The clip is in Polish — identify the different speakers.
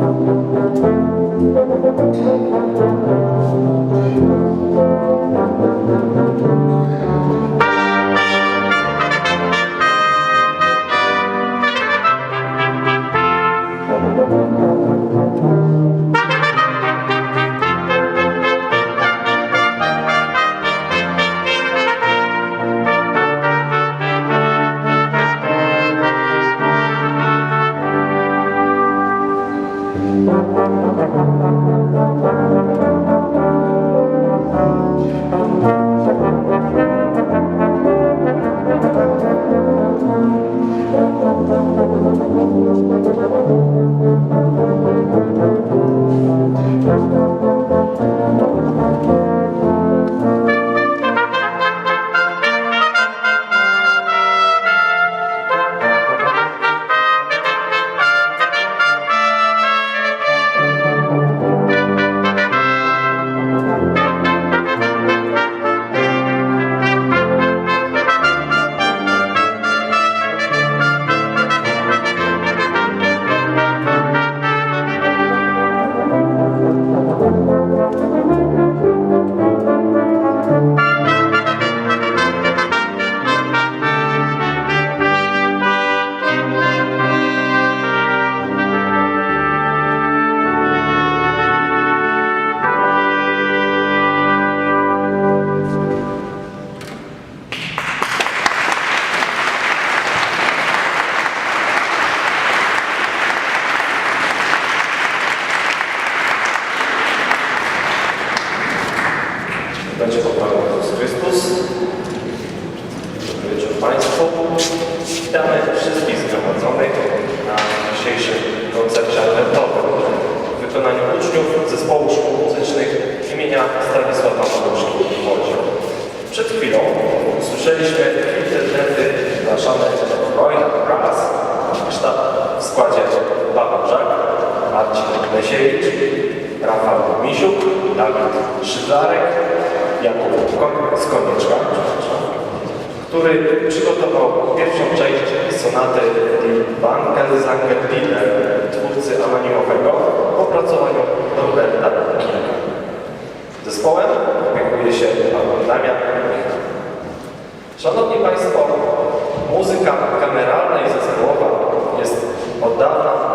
Speaker 1: Thank you. Thank you. Jezus. Dobry wieczór Państwu. Witamy wszystkich zgromadzonych na dzisiejszym koncercie adwentowym w wykonaniu uczniów Zespołu Szkół Muzycznych imienia Stanisława Maruszki w Łodzi. Przed chwilą usłyszeliśmy internety zgłaszane Wojna Raz, sztab w składzie Paweł Żak, Marcin Lesiewicz, Rafał Misiuk, Dawid Szydlarek, Jakub z Konieczka, który przygotował pierwszą część sonaty Van Kelsanger-Diener twórcy anonimowego po opracowaniu Norberta Kinga. Zespołem opiekuje się Pan Damian Szanowni Państwo, muzyka kameralna i zespołowa jest od dawna